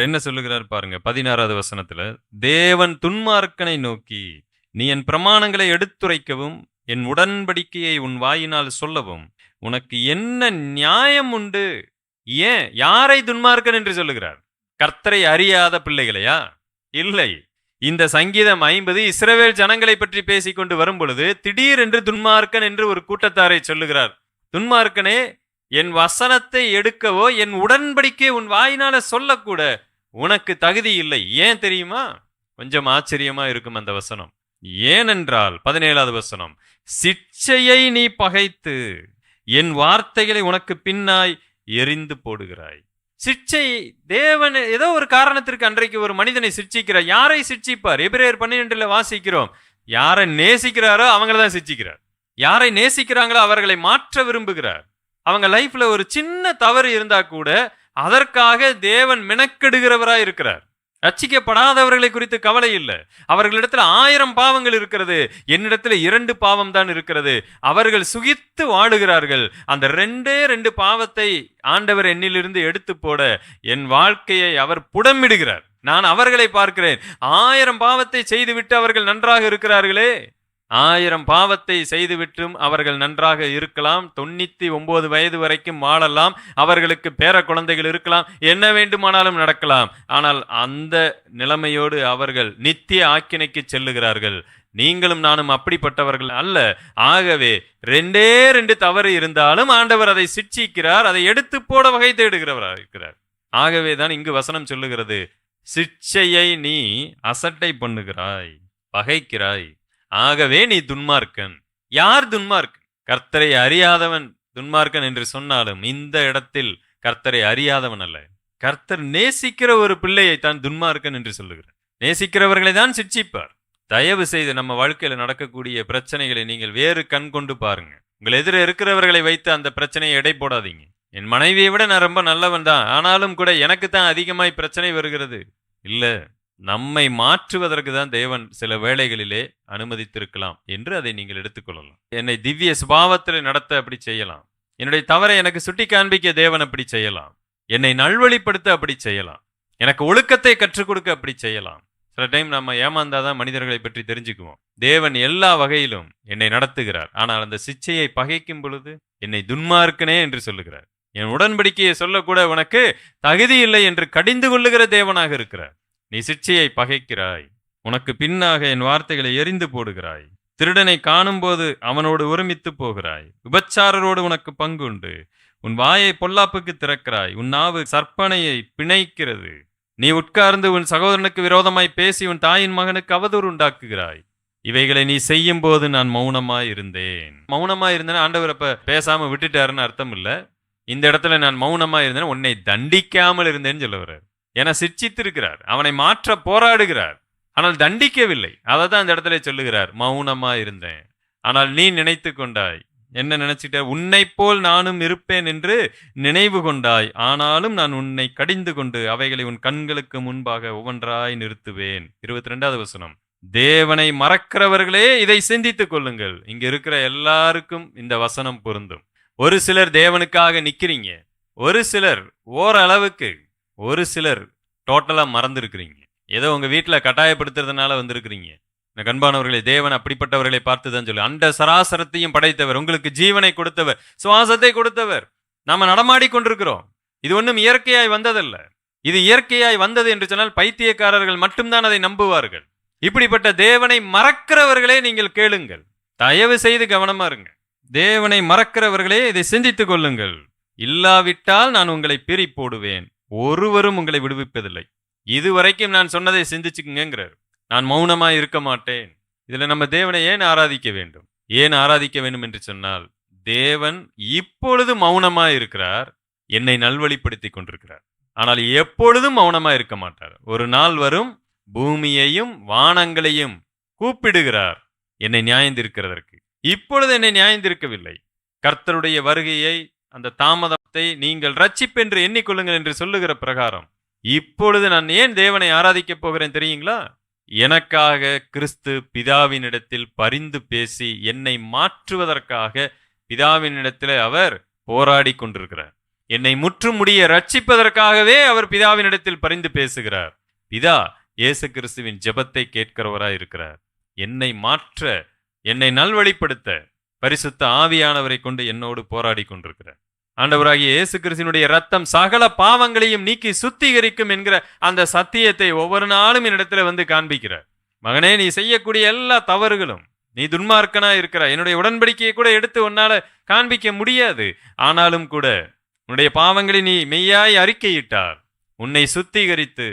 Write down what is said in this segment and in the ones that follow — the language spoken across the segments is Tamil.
அவர் என்ன சொல்லுகிறார் பாருங்க பதினாறாவது வசனத்துல தேவன் துன்மார்க்கனை நோக்கி நீ என் பிரமாணங்களை எடுத்துரைக்கவும் என் உடன்படிக்கையை உன் வாயினால் சொல்லவும் உனக்கு என்ன நியாயம் உண்டு? ஏன்? யாரை துன்மார்க்கன் என்று சொல்லுகிறார்? கர்த்தரை அறியாத பிள்ளைகளையா? இல்லை. இந்த சங்கீதம் ஐம்பது இஸ்ரவேல் ஜனங்களை பற்றி பேசிக்கொண்டு வரும் பொழுது திடீரென்று துன்மார்க்கன் என்று ஒரு கூட்டத்தாரை சொல்லுகிறார். துன்மார்க்கனே என் வசனத்தை எடுக்கவோ என் உடன்படிக்கை உன் வாயினால சொல்லக்கூட உனக்கு தகுதி இல்லை. ஏன் தெரியுமா? கொஞ்சம் ஆச்சரியமா இருக்கும் அந்த வசனம். ஏனென்றால் பதினேழாவது வசனம் சிச்சையை நீ பகைத்து என் வார்த்தைகளை உனக்கு பின்னாய் எரிந்து போடுகிறாய். சிச்சை தேவன் ஏதோ ஒரு காரணத்திற்கு அன்றைக்கு ஒரு மனிதனை சிச்சிக்கிறார் யாரை சிச்சிப்பார் எபிரேயர் பன்னிரெண்டுல வாசிக்கிறோம். யாரை நேசிக்கிறாரோ அவங்கள தான் சிட்சிக்கிறார். யாரை நேசிக்கிறாங்களோ அவர்களை மாற்ற விரும்புகிறார். அவங்க லைஃப்ல ஒரு சின்ன தவறு இருந்தா கூட அதற்காக தேவன் மெனக்கெடுகிறவராய் இருக்கிறார். ரட்சிக்கப்படாதவர்களை குறித்து கவலை இல்லை. அவர்களிடத்தில் ஆயிரம் பாவங்கள் இருக்கிறது. என்னிடத்தில் இரண்டு பாவம் தான் இருக்கிறது. அவர்கள் சுகித்து வாடுகிறார்கள் அந்த ரெண்டே ரெண்டு பாவத்தை ஆண்டவர் என்னிலிருந்து எடுத்து போட என் வாழ்க்கையை அவர் புடமிடுகிறார். நான் அவர்களை பார்க்கிறேன். ஆயிரம் பாவத்தை செய்துவிட்டு அவர்கள் நன்றாக இருக்கிறார்களே. ஆயிரம் பாவத்தை செய்துவிட்டும் அவர்கள் நன்றாக இருக்கலாம். தொண்ணூத்தி ஒன்பது வயது வரைக்கும் வாழலாம். அவர்களுக்கு பேர குழந்தைகள் இருக்கலாம். என்ன வேண்டுமானாலும் நடக்கலாம். ஆனால் அந்த நிலைமையோடு அவர்கள் நித்திய ஆக்கினைக்கு செல்லுகிறார்கள். நீங்களும் நானும் அப்படிப்பட்டவர்கள் அல்ல. ஆகவே ரெண்டே ரெண்டு தவறு இருந்தாலும் ஆண்டவர் அதை சிட்சிக்கிறார். அதை எடுத்து போட வகை தேடுகிறவராக இருக்கிறார். ஆகவே தான் இங்கு வசனம் சொல்லுகிறது. சிக்ஷையை நீ அசட்டை பண்ணுகிறாய். பகைக்கிறாய். ஆகவே நீ துன்மார்க்கன். யார் துன்மார்க்கன்? கர்த்தரை அறியாதவன் துன்மார்க்கன் என்று சொன்னாலும் இந்த இடத்தில் கர்த்தரை அறியாதவன் அல்ல. கர்த்தர் நேசிக்கிற ஒரு பிள்ளையை தான் துன்மார்க்கன் என்று சொல்லுகிறார். நேசிக்கிறவர்களை தான் சிட்சிப்பார். தயவு செய்து நம்ம வாழ்க்கையில் நடக்கக்கூடிய பிரச்சனைகளை நீங்கள் வேறு கண் கொண்டு பாருங்க. உங்கள் எதிர இருக்கிறவர்களை வைத்து அந்த பிரச்சனையை எடை போடாதீங்க. என் மனைவியை விட நான் ரொம்ப நல்லவன் தான். ஆனாலும் கூட எனக்கு தான் அதிகமாய் பிரச்சனை வருகிறது. இல்லை. நம்மை மாற்றுவதற்கு தான் தேவன் சில வேளைகளிலே அனுமதித்திருக்கலாம் என்று அதை நீங்கள் எடுத்துக்கொள்ளலாம். என்னை திவ்ய சுபாவத்தில் நடத்த அப்படி செய்யலாம். என்னுடைய தவறை எனக்கு சுட்டி காண்பிக்க தேவன் அப்படி செய்யலாம். என்னை நல்வழிப்படுத்த அப்படி செய்யலாம். எனக்கு ஒழுக்கத்தை கற்றுக் கொடுக்க அப்படி செய்யலாம். சில டைம் நம்ம ஏமாந்தாதான் மனிதர்களை பற்றி தெரிஞ்சுக்குவோம். தேவன் எல்லா வகையிலும் என்னை நடத்துகிறார். ஆனால் அந்த சிச்சையை பகைக்கும் பொழுது என்னை துன்மார்க்கனே என்று சொல்லுகிறார். என் உடன்படிக்கையை சொல்லக்கூட உனக்கு தகுதி இல்லை என்று கடிந்து கொள்ளுகிற தேவனாக இருக்கிறார். நீ சிச்சையை பகைக்கிறாய். உனக்கு பின்னாக என் வார்த்தைகளை எரிந்து போடுகிறாய். திருடனை காணும்போது அவனோடு ஒருமித்து போகிறாய். விபச்சாரரோடு உனக்கு பங்குண்டு உன் வாயை பொல்லாப்புக்கு திறக்கிறாய். உன் நாவு சற்பனையை பிணைக்கிறது. நீ உட்கார்ந்து உன் சகோதரனுக்கு விரோதமாய் பேசி உன் தாயின் மகனுக்கு அவதூறு உண்டாக்குகிறாய். இவைகளை நீ செய்யும் போது நான் மௌனமாய் இருந்தேன் மௌனமாய் இருந்தேன் ஆண்டவர் அப்ப பேசாம விட்டுட்டாருன்னு அர்த்தம் இல்லை. இந்த இடத்துல நான் மௌனமா இருந்தேன் உன்னை தண்டிக்காமல் இருந்தேன்னு சொல்லுவார் என சிர்ச்சித்திருக்கிறார். அவனை மாற்ற போராடுகிறார். ஆனால் தண்டிக்கவில்லை. அதை தான் அந்த இடத்துல சொல்லுகிறார் மௌனமா இருந்தேன். ஆனால் நீ நினைத்து கொண்டாய். என்ன நினைச்சிட்ட? உன்னை போல் நானும் இருப்பேன் என்று நினைவு கொண்டாய். ஆனாலும் நான் உன்னை கடிந்து கொண்டு அவைகளை உன் கண்களுக்கு முன்பாக ஒவ்வொன்றாய் நிறுத்துவேன். இருபத்தி ரெண்டாவது வசனம். தேவனை மறக்கிறவர்களே இதை சிந்தித்துக் கொள்ளுங்கள். இங்க இருக்கிற எல்லாருக்கும் இந்த வசனம் பொருந்தும். ஒரு சிலர் தேவனுக்காக நிக்கிறீங்க. ஒரு சிலர் ஓரளவுக்கு ஒரு சிலர் டோட்டலாக மறந்துருக்கிறீங்க. ஏதோ உங்கள் வீட்டில் கட்டாயப்படுத்துறதுனால வந்திருக்கிறீங்க. இந்த கண்பானவர்களே தேவன் அப்படிப்பட்டவர்களை பார்த்து தான் சொல்லு. அண்ட சராசரத்தையும் படைத்தவர் உங்களுக்கு ஜீவனை கொடுத்தவர் சுவாசத்தை கொடுத்தவர். நாம் நடமாடி கொண்டிருக்கிறோம். இது ஒன்றும் இயற்கையாய் வந்ததல்ல. இது இயற்கையாய் வந்தது என்று சொன்னால் பைத்தியக்காரர்கள் மட்டும்தான் அதை நம்புவார்கள். இப்படிப்பட்ட தேவனை மறக்கிறவர்களே நீங்கள் கேளுங்கள். தயவு செய்து கவனமா இருங்க. தேவனை மறக்கிறவர்களே இதை சிந்தித்துக் கொள்ளுங்கள். இல்லாவிட்டால் நான் உங்களை பிரி போடுவேன் ஒருவரும் உங்களை விடுவிப்பதில்லை. இதுவரைக்கும் நான் சொன்னதை சிந்திச்சுக்குங்கிறார் நான் மௌனமா இருக்க மாட்டேன். இதுல நம்ம தேவனை ஏன் ஆராதிக்க வேண்டும்? ஏன் ஆராதிக்க வேண்டும் என்று சொன்னால் தேவன் இப்பொழுது மௌனமாக இருக்கிறார். என்னை நல்வழிப்படுத்தி கொண்டிருக்கிறார். ஆனால் எப்பொழுதும் மௌனமா இருக்க மாட்டார். ஒரு நாள் வரும் பூமியையும் வானங்களையும் கூப்பிடுகிறார். என்னை நியாயந்திருக்கிறதற்கு. இப்பொழுது என்னை நியாயந்திருக்கவில்லை. கர்த்தருடைய வருகையை அந்த தாமதம் நீங்கள் ரட்சிப்பென்று எண்ணிக்கொள்ளுங்கள் என்று சொல்லுகிற பிரகாரம். இப்பொழுது நான் ஏன் தேவனை ஆராதிக்கப் போகிறேன் தெரியுங்களா? எனக்காக கிறிஸ்து பிதாவினிடத்தில் பரிந்து பேசி என்னை மாற்றுவதற்காக பிதாவினிடத்தில் அவர் போராடி கொண்டிருக்கிறார். என்னை முற்றுமுடிய ரட்சிப்பதற்காகவே அவர் பிதாவினிடத்தில் பரிந்து பேசுகிறார். பிதா இயேசு கிறிஸ்துவின் ஜெபத்தை கேட்கிறவராய் இருக்கிறார். என்னை மாற்ற என்னை நல்வழிப்படுத்த பரிசுத்த ஆவியானவரை கொண்டு என்னோடு போராடி கொண்டிருக்கிறார். ஆண்டவராகிய இயேசு கிறிஸ்தினுடைய ரத்தம் சகல பாவங்களையும் நீக்கி சுத்திகரிக்கும் என்கிற அந்த சத்தியத்தை ஒவ்வொரு நாளும் என்னிடத்துல வந்து காண்பிக்கிறார். மகனே நீ செய்யக்கூடிய எல்லா தவறுகளும் நீ துன்மார்க்கனா இருக்கிற என்னுடைய உடன்படிக்கையை கூட எடுத்து உன்னால காண்பிக்க முடியாது. ஆனாலும் கூட உன்னுடைய பாவங்களை நீ மெய்யாய் அறிக்கையிட்டார். உன்னை சுத்திகரித்து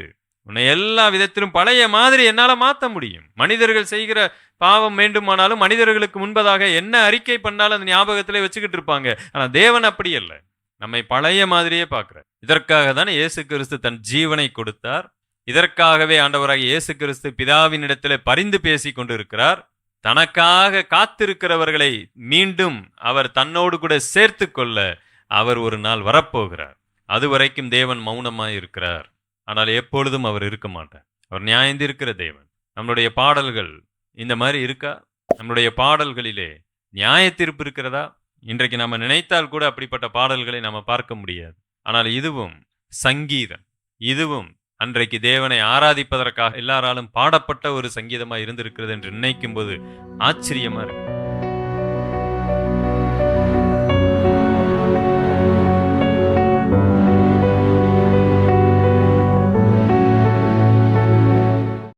உன்னை எல்லா விதத்திலும் பழைய மாதிரி என்னால் மாற்ற முடியும். மனிதர்கள் செய்கிற பாவம் வேண்டுமானாலும் மனிதர்களுக்கு முன்பதாக என்ன அறிக்கை பண்ணாலும் அந்த ஞாபகத்திலே வச்சுக்கிட்டு இருப்பாங்க. ஆனால் தேவன் அப்படி இல்லை நம்மை பழைய மாதிரியே பார்க்கிறார். இதற்காக தான் இயேசு கிறிஸ்து தன் ஜீவனை கொடுத்தார். இதற்காகவே ஆண்டவராக இயேசு கிறிஸ்து பிதாவினிடத்திலே பரிந்து பேசி கொண்டிருக்கிறார். தனக்காக காத்திருக்கிறவர்களை மீண்டும் அவர் தன்னோடு கூட சேர்த்து கொள்ள அவர் ஒரு நாள் வரப்போகிறார். அதுவரைக்கும் தேவன் மௌனமாய் இருக்கிறார். ஆனால் எப்பொழுதும் அவர் இருக்க மாட்டார். அவர் நியாயந்திருக்கிற தேவன். நம்மளுடைய பாடல்கள் இந்த மாதிரி இருக்கா? நம்மளுடைய பாடல்களிலே நியாயத்தீர்ப்பு இருக்கிறதா? இன்றைக்கு நம்ம நினைத்தால் கூட அப்படிப்பட்ட பாடல்களை நம்ம பார்க்க முடியாது. ஆனால் இதுவும் சங்கீதம். இதுவும் அன்றைக்கு தேவனை ஆராதிப்பதற்காக எல்லாராலும் பாடப்பட்ட ஒரு சங்கீதமாக இருந்திருக்கிறது என்று நினைக்கும் போது ஆச்சரியமா இருக்கு.